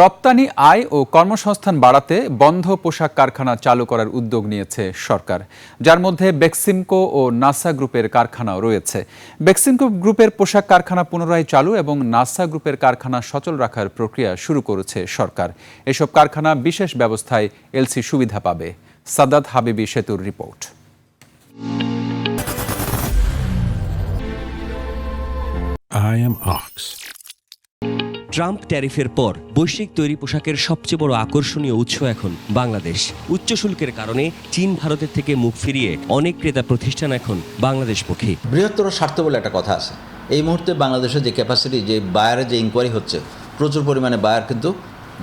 রপ্তানি, আয় ও কর্মসংস্থান বাড়াতে বন্ধ পোশাক কারখানা চালু করার উদ্যোগ নিয়েছে সরকার। যার মধ্যে বেক্সিমকো ও নাসা গ্রুপের কারখানাও রয়েছে। বেক্সিমকো গ্রুপের পোশাক কারখানা পুনরায় চালু এবং নাসা গ্রুপের কারখানা সচল রাখার প্রক্রিয়া শুরু করেছে সরকার। এসব কারখানা বিশেষ ব্যবস্থায় এলসি সুবিধা পাবে। সাদাত হাবিবি সেতুর report. I am Ox. Trump ট্যারিফের পর বৈশ্বিক তৈরি পোশাকের সবচেয়ে বড় আকর্ষণীয় উৎস এখন বাংলাদেশ। উচ্চ শুল্কের কারণে চীন ভারতের থেকে মুখ ফিরিয়ে অনেক ক্রেতা প্রতিষ্ঠান এখন বাংলাদেশ পক্ষে। বৃহত্তর স্বার্থ বলে একটা কথা আছে। এই মুহূর্তে বাংলাদেশের যে ক্যাপাসিটি যে বায়ারের যে ইনকোয়ারি হচ্ছে প্রচুর পরিমাণে বায়ার কিন্তু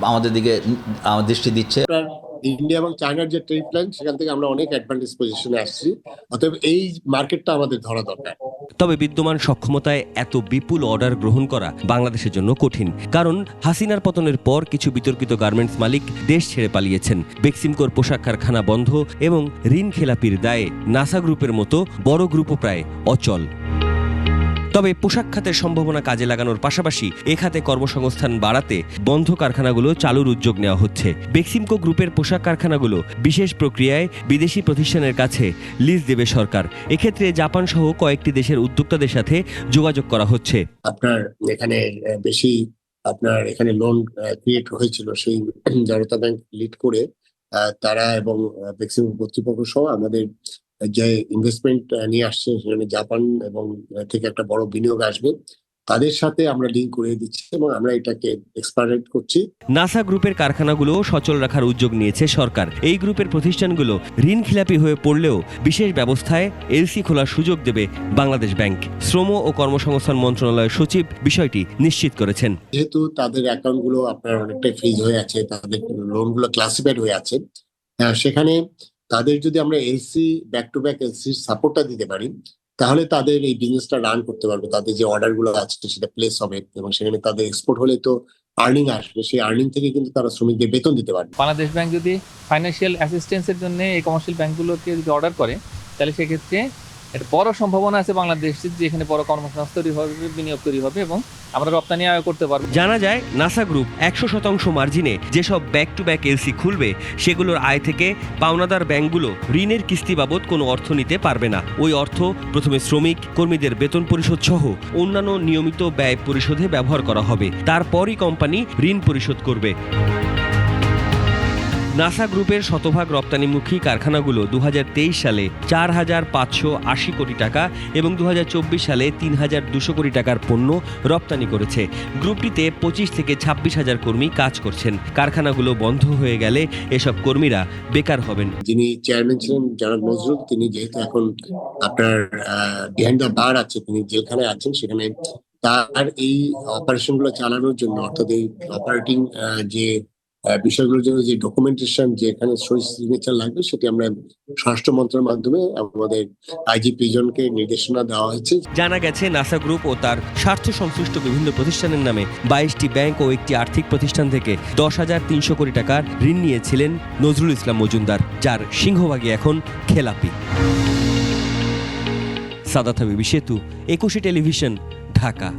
আমাদের দিকে আমার দৃষ্টি দিচ্ছে। ইন্ডিয়া এবং চায়নার যে ট্রেড প্ল্যান সেখান থেকে আমরা অনেক অ্যাডভান্টেজ পজিশনে আসছি। অতএব এই মার্কেটটা আমাদের ধরা দরকার। তবে বিদ্যমান সক্ষমতায় এত বিপুল অর্ডার গ্রহণ করা বাংলাদেশের জন্য কঠিন। কারণ হাসিনার পতনের পর কিছু বিতর্কিত গার্মেন্টস মালিক দেশ ছেড়ে পালিয়েছেন। বেক্সিমকোর পোশাক কারখানা বন্ধ এবং ঋণ খেলাপির দায়ে নাসা গ্রুপের মতো বড় গ্রুপও প্রায় অচল। তবে পোশাক খাতের সম্ভাবনা কাজে লাগানোর পাশাপাশি এ খাতে কর্মসংস্থান বাড়াতে বন্ধ কারখানাগুলো চালুর উদ্যোগ নেওয়া হচ্ছে। বেক্সিমকো গ্রুপের পোশাক কারখানাগুলো বিশেষ প্রক্রিয়ায় বিদেশি প্রতিষ্ঠানের কাছে লিজ দেবে সরকার। এক্ষেত্রে জাপান সহ কয়েকটি দেশের উদ্যোক্তাদের সাথে যোগাযোগ করা হচ্ছে। আপনার এখানে বেশি আপনার এখানে লোন ক্রিয়েট হয়েছিল সেই জনতা ব্যাংক লিড করে তারা এবং কর্তৃপক্ষ সহ আমাদের যে ইনভেস্টমেন্ট নিয়ে আসছে সেখানে জাপান এবং থেকে একটা বড় বিনিয়োগ আসবে তাদের সাথে আমরা লিঙ্ক করে দিচ্ছি এবং আমরা এটাকে এক্সপারেট করছি। নাসা গ্রুপের কারখানাগুলো সচল রাখার উদ্যোগ নিয়েছে সরকার। এই গ্রুপের প্রতিষ্ঠানগুলো ঋণ খেলাপি হয়ে পড়লেও বিশেষ ব্যবস্থায় এলসি খোলার সুযোগ দেবে বাংলাদেশ ব্যাংক। শ্রম ও কর্মসংস্থান মন্ত্রণালয়ের সচিব বিষয়টি নিশ্চিত করেছেন। যেহেতু তাদের অ্যাকাউন্টগুলো আপনার অনেকটাই ফ্রিজ হয়ে আছে তাদের লোনগুলো ক্লাসিফাইড হয়ে আছে সেখানে তাদের যদি আমরা LC back to back LC সাপোর্টটা দিতে পারি, তাহলে তাদের এই বিজনেসটা রান করতে পারবে। তাদের যে অর্ডারগুলো আছে সেটা প্লেস হবে এবং সেখানে তাদের এক্সপোর্ট হলে তো আর্নিং আসবে। সেই আর্নিং থেকে কিন্তু তারা শ্রমিকদের বেতন দিতে পারবে। বাংলাদেশ ব্যাংক যদি ফাইন্যান্সিয়াল অ্যাসিস্ট্যান্সের জন্য এই কমার্শিয়াল ব্যাংকগুলোকে যদি অর্ডার করে, তাহলে সেক্ষেত্রে একটা বড় সম্ভাবনা আছে বাংলাদেশের যে এখানে বড় কর্মসংস্থান তৈরি হবে, বিনিয়োগ তৈরি হবে এবং আমরা রপ্তানি আয় করতে পারব। জানা যায়, নাসা গ্রুপ একশো শতাংশ মার্জিনে যেসব ব্যাক টু ব্যাক এলসি খুলবে, সেগুলোর আয় থেকে পাওনাদার ব্যাংকগুলো ঋণের কিস্তি বাবদ কোনো অর্থ নিতে পারবে না। ওই অর্থ প্রথমে শ্রমিক, কর্মীদের বেতন পরিশোধ সহ অন্যান্য নিয়মিত ব্যয় পরিশোধে ব্যবহার করা হবে। তারপরই কোম্পানি ঋণ পরিশোধ করবে। নাসা গ্রুপের শতভাগ রপ্তানিমুখী কারখানাগুলো দুহাজার তেইশ সালে চার হাজার পাঁচশো আশি কোটি টাকা এবং দুহাজার চব্বিশ সালে তিন হাজার দুশো কোটি টাকার পণ্য রপ্তানি করেছে। গ্রুপটিতে পঁচিশ থেকে ছাব্বিশ হাজার কর্মী কাজ করছেন। কারখানাগুলো বন্ধ হয়ে গেলে এসব কর্মীরা বেকার হবেন। যিনি চেয়ারম্যান ছিলেন, জনাব নজরুল, তিনি যেহেতু এখন আপনার বিহাইন্ড দ্য বার আছে, তিনি জেলখানায় আছেন, সেখানে তার এই অপারেশনগুলো চালানোর জন্য, অর্থাৎ এই অপারেটিং যে বিষয়গুলোর জন্য যে ডকুমেন্টেশন যে এখানে সিগনেচার লাগবে, সেটি আমরা স্বরাষ্ট্র মন্ত্রণালয়ের মাধ্যমে আমাদের আইজিপি জনকে নির্দেশনা দেওয়া হয়েছে। জানা গেছে, নাসা গ্রুপ ও তার স্বার্থ সংশ্লিষ্ট বিভিন্ন প্রতিষ্ঠানের নামে বাইশটি ব্যাংক ও একটি আর্থিক প্রতিষ্ঠান থেকে দশ হাজার তিনশো কোটি টাকার ঋণ নিয়েছিলেন নজরুল ইসলাম মজুমদার, যার সিংহভাগই এখন খেলাপি। সাদাত হাবিবি সেতু একুশে টেলিভিশন, ঢাকা।